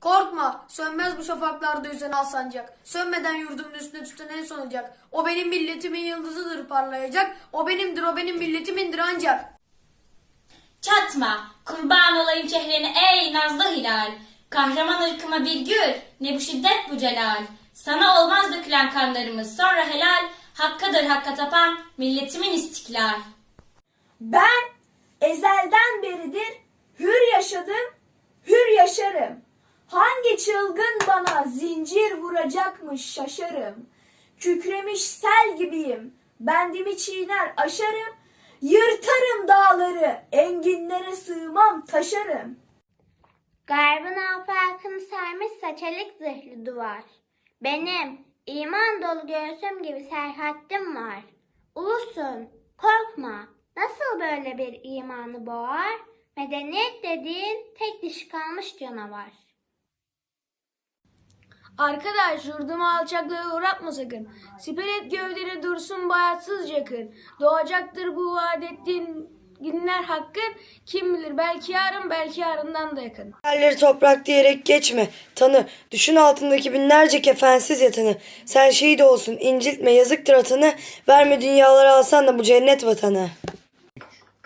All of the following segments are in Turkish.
Korkma, sönmez bu şafaklarda yüzen al sancak. Sönmeden yurdumun üstüne tüten en son olacak. O benim milletimin yıldızıdır parlayacak. O benimdir, o benim milletimindir ancak. Çatma, kurban olayım çehreni ey nazlı hilal. Kahraman ırkıma bir gül, ne bu şiddet bu celal. Sana olmaz dökülen kanlarımız sonra helal. Hakkıdır hakka tapan milletimin istiklal. Ben ezelden beridir hür yaşadım, çılgın bana zincir vuracakmış şaşarım. Kükremiş sel gibiyim, bendimi çiğner aşarım. Yırtarım dağları, enginlere sığmam taşarım. Garbın afakını sarmış saçalık zırhlı duvar. Benim iman dolu göğsüm gibi serhattim var. Ulusun, korkma. Nasıl böyle bir imanı boğar? Medeniyet dediğin tek dişi kalmış canavar. Arkadaş yurdumu alçaklığa uğratma sakın. Siper et gövdeni dursun bayatsız yakın. Doğacaktır bu vaat ettiğin günler hakkın. Kim bilir belki yarın belki yarından da yakın. Yerleri toprak diyerek geçme. Tanı. Düşün altındaki binlerce kefensiz yatanı. Sen şehit olsun. inciltme yazıktır atanı. Verme dünyaları alsan da bu cennet vatanı.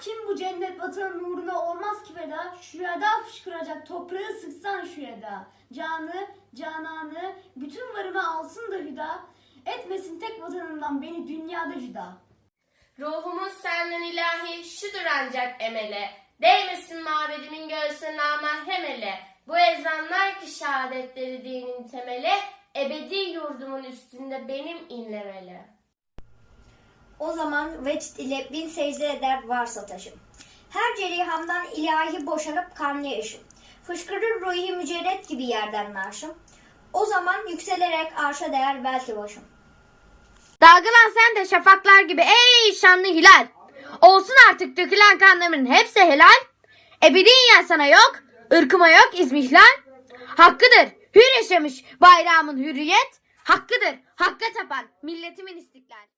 Kim bu cennet vatanın uğruna olmaz ki feda? Şurada fışkıracak toprağı sıksan şurada. Canı, cananı, bütün varımı alsın da hüda. Etmesin tek vatanından beni dünyada cüda. Ruhumuz senden ilahi şudur ancak emele. Değmesin mabedimin göğsüne mahrem ele. Bu ezanlar ki şehadetleri dinin temeli. Ebedi yurdumun üstünde benim inlemeli. O zaman vecd ile bin secde eder varsa taşım. Her cerihamdan ilahi boşanıp kanlı yaşım. Fışkırır ruhi mücerret gibi yerden narşım. O zaman yükselerek arşa değer belki başım. Dalgalan sen de şafaklar gibi ey şanlı hilal. Olsun artık dökülen kanlarımın hepsi helal. Ebediyen sana yok, ırkıma yok izmihlal. Hakkıdır hür yaşamış bayrağımın hürriyet. Hakkıdır hakka tapan milletimin istiklal.